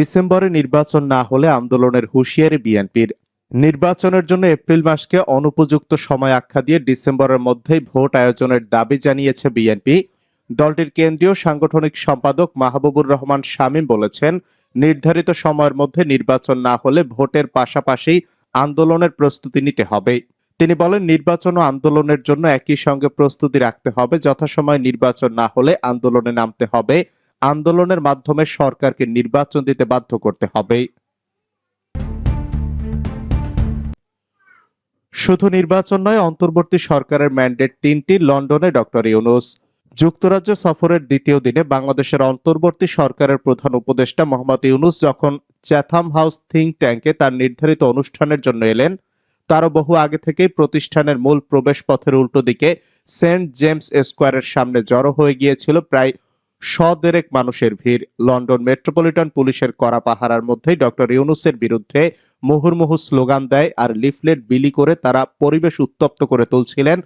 ডিসেম্বরে নির্বাচন না হলে আন্দোলনের হুঁশিয়ারি বিএনপির। নির্বাচনের জন্য এপ্রিল মাসকে অনুপযুক্ত সময় আখ্যা দিয়ে ডিসেম্বরের মধ্যেই ভোট আয়োজনের দাবি জানিয়েছে বিএনপি। দলটির কেন্দ্রীয় সাংগঠনিক সম্পাদক মাহবুবুর রহমান শামীম বলেছেন, নির্ধারিত সময়ের মধ্যে নির্বাচন না হলে ভোটের পাশাপাশি আন্দোলনের প্রস্তুতি নিতে হবে। তিনি বলেন, নির্বাচন ও আন্দোলনের জন্য একই সঙ্গে প্রস্তুতি রাখতে হবে, যথাসময়ে নির্বাচন না হলে আন্দোলনে নামতে হবে। আন্দোলনের মাধ্যমে সরকারকে নির্বাচন দিতে বাধ্য করতে হবে। শুধু নির্বাচন নয়, অন্তর্বর্তী সরকারের ম্যান্ডেট তিনটি লন্ডনে ডক্টর ইউনুস। যুক্তরাজ্য সফরের দ্বিতীয় দিনে বাংলাদেশের অন্তর্বর্তী সরকারের প্রধান উপদেষ্টা মোহাম্মদ ইউনুস যখন চ্যাথাম হাউস থিঙ্ক ট্যাঙ্কে তার নির্ধারিত অনুষ্ঠানের জন্য এলেন, তারও বহু আগে থেকেই প্রতিষ্ঠানের মূল প্রবেশ পথের উল্টো দিকে সেন্ট জেমস স্কোয়ারের সামনে জড়ো হয়ে গিয়েছিল প্রায় শ দেড়েক মানুষের ভিড়। লন্ডন মেট্রোপলিটন পুলিশের কড়া পাহারার মধ্যেই ডক্টর ইউনুসের বিরুদ্ধে মুহুর্মুহু স্লোগান দেয় আর লিফলেট বিলি করে তারা পরিবেশ উত্তপ্ত করে তুলছিলেন।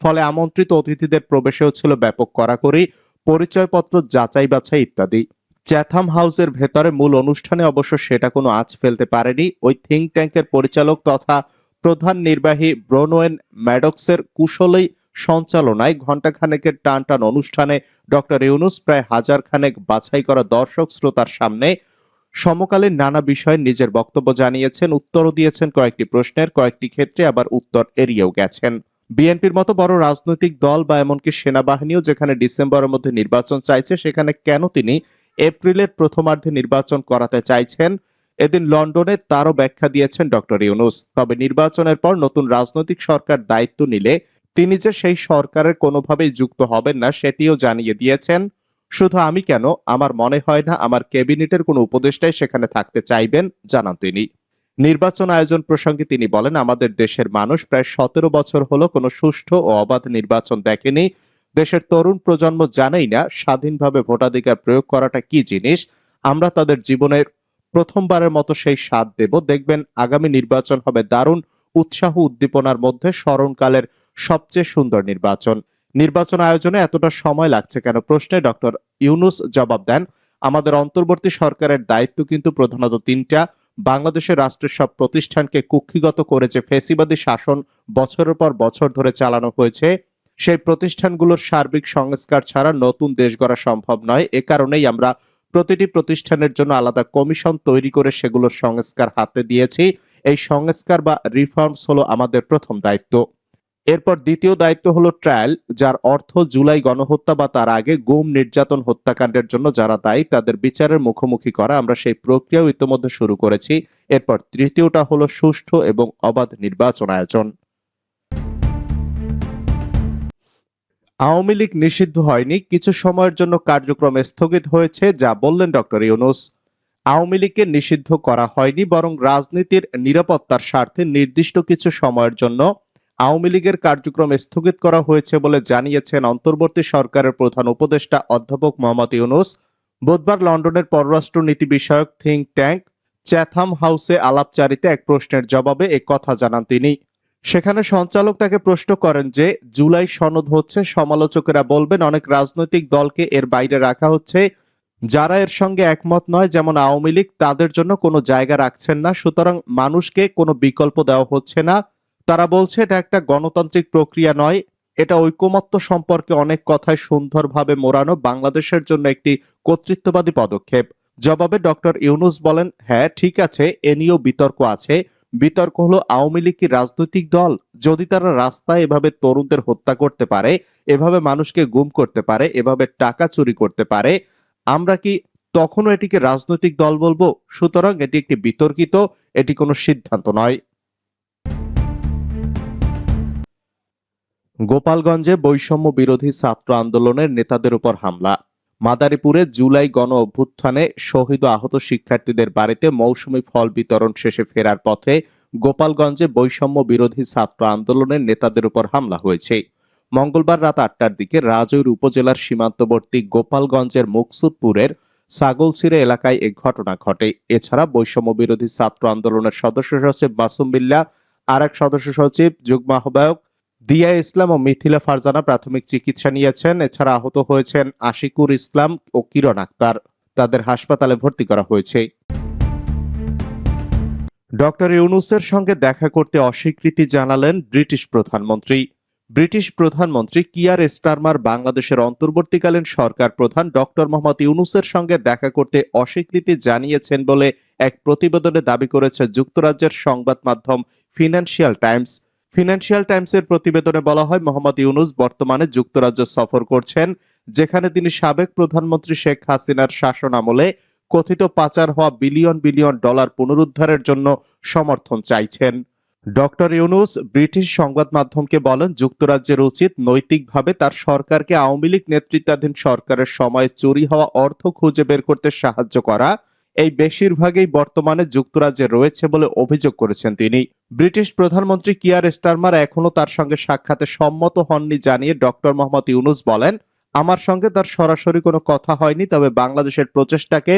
ফলে আমন্ত্রিত অতিথিদের প্রবেশেও ছিল ব্যাপক কড়াকড়ি, পরিচয়পত্র, যাচাই বাছাই ইত্যাদি। চ্যাথাম হাউসের ভেতরে মূল অনুষ্ঠানে অবশ্য সেটা কোনো আঁচ ফেলতে পারেনি। ওই থিঙ্ক ট্যাঙ্কের পরিচালক তথা প্রধান নির্বাহী ব্রোনোয়েন ম্যাডক্সের কুশলেই সঞ্চালনায় ঘণ্টাখানেকের টান টান অনুষ্ঠানে ডক্টর ইউনুস প্রায় হাজার খানেক বাছাই করা দর্শক শ্রোতার সামনে সমকালীন নানা বিষয়ে নিজের বক্তব্য জানিয়েছেন, উত্তরও দিয়েছেন, কয়েকটি প্রশ্নের, কয়েকটি ক্ষেত্রে আবার উত্তর এড়িয়েও গেছেন। বিএনপির মতো বড় রাজনৈতিক দল বা এমনকি সেনাবাহিনীও যেখানে ডিসেম্বরের মধ্যে নির্বাচন চাইছে, সেখানে কেন তিনি এপ্রিলের প্রথমার্ধে নির্বাচন করাতে চাইছেন? এদিন লন্ডনে তারও ব্যাখ্যা দিয়েছেন ডক্টর ইউনুস। তবে নির্বাচনের পর নতুন রাজনৈতিক সরকার দায়িত্ব নিলে তিনি যে সেই সরকারের কোনোভাবেই যুক্ত হবেন না, সেটিও জানিয়ে দিয়েছেন, শুধু আমি কেন? আমার মনে হয় না আমার ক্যাবিনেটের কোনো উপদেষ্টাই সেখানে থাকতে চাইবেন, জানান তিনি। নির্বাচন আয়োজন প্রসঙ্গে তিনি বলেন, আমাদের দেশের মানুষ প্রায় সতেরো বছর হলো কোনো সুষ্ঠু ও অবাধ নির্বাচন দেখেনি। দেশের তরুণ প্রজন্ম জানেই না স্বাধীনভাবে ভোটাধিকার প্রয়োগ করাটা কি জিনিস। আমরা তাদের জীবনের প্রথমবারের মতো সেই স্বাদ দেব। দেখবেন আগামী নির্বাচন হবে দারুণ। উৎসাহ উদ্দীপনার মধ্যে স্মরণকালের সবচেয়ে সুন্দর নির্বাচন। নির্বাচন আয়োজনে এতটা সময় লাগছে কেন? প্রশ্নে ডক্টর ইউনুস জবাব দেন, আমাদের অন্তর্বর্তী সরকারের দায়িত্ব কিন্তু প্রধানত তিনটা। বাংলাদেশের রাষ্ট্রের সব প্রতিষ্ঠানকে কুক্ষিগত করে যে ফেসিবাদী শাসন বছরের পর বছর ধরে চালানো হয়েছে, সেই প্রতিষ্ঠানগুলোর সার্বিক সংস্কার ছাড়া নতুন দেশ গড়া সম্ভব নয়। এ কারণেই আমরা প্রতিটি প্রতিষ্ঠানের জন্য আলাদা কমিশন তৈরি করে সেগুলোর সংস্কার হাতে দিয়েছি। এই সংস্কার বা রিফর্মস হলো আমাদের প্রথম দায়িত্ব। এরপর দ্বিতীয় দায়িত্ব হলো ট্রায়াল, যার অর্থ জুলাই গণহত্যা বা তার আগে গুম, নির্যাতন, হত্যাকাণ্ডের জন্য যারা দায়ী, তাদের বিচারের মুখোমুখি করা আমরা সেই প্রক্রিয়াও ইতিমধ্যে শুরু করেছি। এরপর তৃতীয়টা হলো সুষ্ঠু এবং অবাধ নির্বাচন আয়োজন। আওয়ামী লীগ নিষিদ্ধ হয়নি, কিছু সময়ের জন্য কার্যক্রম স্থগিত হয়েছে, যা বললেন ডক্টর ইউনুস। আওয়ামী লীগকে নিষিদ্ধ করা হয়নি, বরং রাজনীতির নিরাপত্তার স্বার্থে নির্দিষ্ট কিছু সময়ের জন্য আওয়ামী লীগের কার্যক্রম স্থগিত করা হয়েছে বলে জানিয়েছেন অন্তর্বর্তী সরকারের প্রধান উপদেষ্টা অধ্যাপক মোহাম্মদ ইউনুস। বুধবার লন্ডনের পররাষ্ট্র নীতি বিষয়ক থিঙ্ক ট্যাঙ্ক চ্যাথাম হাউসে আলাপচারিতে এক প্রশ্নের জবাবে এ কথা জানান তিনি। সেখানে সঞ্চালক তাকে প্রশ্ন করেন যে, জুলাই সনদ হচ্ছে, সমালোচকেরা বলবেন অনেক রাজনৈতিক দলকে এর বাইরে রাখা হচ্ছে, যারা এর সঙ্গে একমত নয়, যেমন আওয়ামী লীগ, তাদের জন্য কোনো জায়গা রাখছেন না, সুতরাং মানুষকে কোনো বিকল্প দেওয়া হচ্ছে না। তারা বলছে, এটা একটা গণতান্ত্রিক প্রক্রিয়া নয়, এটা ঐকমত্য সম্পর্কে অনেক কথায় সুন্দরভাবে মোড়ানো বাংলাদেশের জন্য একটি কর্তৃত্ববাদী পদক্ষেপ। জবাবে ডক্টর ইউনুস বলেন হ্যাঁ ঠিক আছে, এ নিয়েও বিতর্ক আছে। বিতর্ক হলো, আওয়ামী লীগ কি রাজনৈতিক দল? যদি তারা রাস্তায় এভাবে তরুণদের হত্যা করতে পারে, এভাবে মানুষকে গুম করতে পারে, এভাবে টাকা চুরি করতে পারে, আমরা কি তখনও এটিকে রাজনৈতিক দল বলব? সুতরাং এটি একটি বিতর্কিত, এটি কোনো সিদ্ধান্ত নয়। গোপালগঞ্জে বৈষম্য বিরোধী ছাত্র আন্দোলনের নেতাদের উপর হামলা। মাদারীপুরে জুলাই গণ অভ্যুত্থানে শহীদ আহত শিক্ষার্থীদের বাড়িতে মৌসুমী ফল বিতরণ শেষে ফেরার পথে গোপালগঞ্জে বৈষম্য বিরোধী ছাত্র আন্দোলনের নেতাদের উপর হামলা হয়েছে। মঙ্গলবার রাত আটটার দিকে রাজৈর উপজেলার সীমান্তবর্তী গোপালগঞ্জের মুকসুদপুরের ছাগলছিরে এলাকায় এ ঘটনা ঘটে। এছাড়া বৈষম্য বিরোধী ছাত্র আন্দোলনের সদস্য সচিব মাসুম বিল্লা আর এক সদস্য সচিব, যুগ্ম আহ্বায়ক দিয়া ইসলাম ও মিথিলা ফারজানা প্রাথমিক চিকিৎসা নিয়েছেন। এছাড়া আহত হয়েছেন আশিকুর ইসলাম ও কিরণ আক্তার। তাদের হাসপাতালে ভর্তি করা হয়েছে। ডক্টর ইউনুসের সঙ্গে দেখা করতে অস্বীকৃতি জানালেন ব্রিটিশ প্রধানমন্ত্রী। ব্রিটিশ প্রধানমন্ত্রী কিয়ার স্টারমার বাংলাদেশের অন্তর্বর্তীকালীন সরকার প্রধান ডক্টর মোহাম্মদ ইউনুসের সঙ্গে দেখা করতে অস্বীকৃতি জানিয়েছেন বলে এক প্রতিবেদনে দাবি করেছে যুক্তরাজ্যের সংবাদ মাধ্যম ফিনান্সিয়াল টাইমস। ফিনান্সিয়াল টাইমসের প্রতিবেদনে বলা হয়, মোহাম্মদ ইউনুস বর্তমানে যুক্তরাজ্য সফর করছেন, যেখানে তিনি সাবেক প্রধানমন্ত্রী শেখ হাসিনার শাসন আমলে কথিত পাচার হওয়া বিলিয়ন বিলিয়ন ডলার পুনরুদ্ধারের জন্য সমর্থন চাইছেন। ডক্টর ইউনুস ব্রিটিশ সংবাদ মাধ্যমকে বলেন, যুক্তরাজ্যের উচিত নৈতিকভাবে তার সরকারকে আওয়ামী লীগ নেতৃত্বাধীন সরকারের সময় চুরি হওয়া অর্থ খুঁজে বের করতে সাহায্য করা এই বেশিরভাগই বর্তমানে যুক্তরাজ্যে রয়েছে বলে অভিযোগ করেছেন তিনি। ব্রিটিশ প্রধানমন্ত্রী কিয়ার স্টারমার এখনও তার সঙ্গে সাক্ষাতে সম্মত হননি জানিয়ে ডক্টর মোহাম্মদ ইউনুস বলেন, আমার সঙ্গে তার সরাসরি কোনো কথা হয়নি, তবে বাংলাদেশের প্রচেষ্টাকে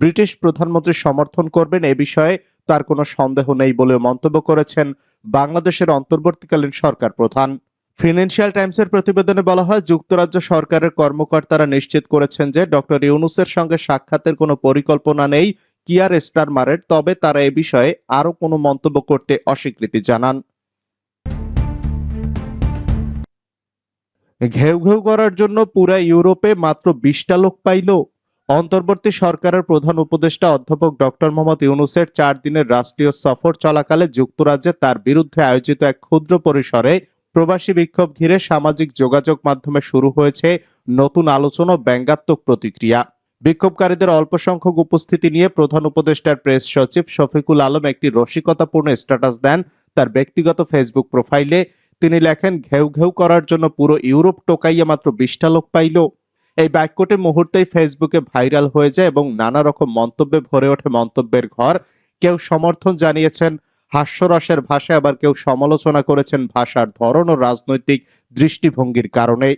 ব্রিটিশ প্রধানমন্ত্রী সমর্থন করবেন এ বিষয়ে তার কোনো সন্দেহ নেই বলেও মন্তব্য করেছেন বাংলাদেশের অন্তর্বর্তীকালীন সরকার প্রধান। ফিনান্সিয়াল টাইমসের প্রতিবেদনে বলা হয়, যুক্তরাজ্য সরকারের কর্মকর্তারা নিশ্চিত করেছেন যে ডক্টর ইউনুসের সঙ্গে সাক্ষাতের কোনো পরিকল্পনা নেই কিয়ার স্টারমারের। তবে তারা এ বিষয়ে আরও কোনো মন্তব্য করতে অস্বীকৃতি জানান। ঘেউ ঘেউ করার জন্য পুরা ইউরোপে মাত্র বিশটা লোক পাইল। অন্তর্বর্তী সরকারের প্রধান উপদেষ্টা অধ্যাপক ডক্টর মোহাম্মদ ইউনুসের চার দিনের রাষ্ট্রীয় সফর চলাকালে যুক্তরাজ্যে তার বিরুদ্ধে আয়োজিত এক ক্ষুদ্র পরিসরে প্রবাসী বিক্ষোভ ঘিরে সামাজিক যোগাযোগ মাধ্যমে শুরু হয়েছে নতুন আলোচনা ও ব্যঙ্গাত্মক প্রতিক্রিয়া। বিক্ষোভকারীদের অল্প সংখ্যক উপস্থিতি নিয়ে প্রধান উপদেষ্টার প্রেস সচিব শফিকুল আলম একটি রসিকতাপূর্ণ স্ট্যাটাস দেন তার ব্যক্তিগত ফেসবুক প্রোফাইলে। তিনি লেখেন, ঘেউ ঘেউ করার জন্য পুরো ইউরোপ টোকাইয়া মাত্র বিশটা লোক পাইল। এই বাক্যটি মুহূর্তেই ফেসবুকে ভাইরাল হয়ে যায় এবং নানা রকম মন্তব্যে ভরে ওঠে মন্তব্যের ঘর। কেউ সমর্থন জানিয়েছেন হাস্যরসের ভাষায় আবার কেউ সমালোচনা করেছেন ভাষার ধরন ও রাজনৈতিক দৃষ্টিভঙ্গির কারণে।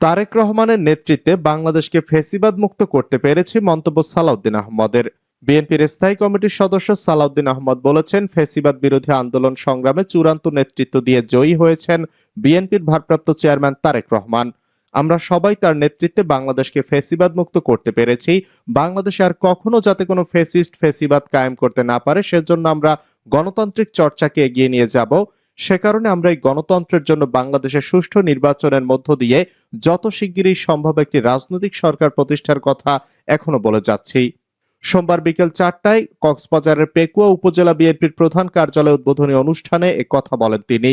তারেক রহমানের নেতৃত্বে বাংলাদেশকে ফেসিবাদ মুক্ত করতে পেরেছে মন্তব্য সালাউদ্দিন আহমদের। বিএনপির স্থায়ী কমিটির সদস্য সালাউদ্দিন আহমদ বলেছেন, ফেসিবাদ বিরোধী আন্দোলন সংগ্রামে চূড়ান্ত নেতৃত্ব দিয়ে জয়ী হয়েছেন বিএনপির ভারপ্রাপ্ত চেয়ারম্যান তারেক রহমান। আমরা সবাই তার নেতৃত্বে বাংলাদেশকে ফেসিবাদ মুক্ত করতে পেরেছি। বাংলাদেশে আর কখনো যাতে কোনো ফেসিস্ট ফেসিবাদ কায়েম করতে না পারে, সেজন্য আমরা গণতান্ত্রিক চর্চাকে এগিয়ে নিয়ে যাব। সে কারণে আমরা এই গণতন্ত্রের জন্য বাংলাদেশের সুষ্ঠু নির্বাচনের মধ্য দিয়ে যত শিগগিরই সম্ভব একটি রাজনৈতিক সরকার প্রতিষ্ঠার কথা এখনও বলে যাচ্ছি। সোমবার বিকেল চারটায় কক্সবাজারের পেকুয়া উপজেলা বিএনপির প্রধান কার্যালয় উদ্বোধনী অনুষ্ঠানে কথা বলেন তিনি।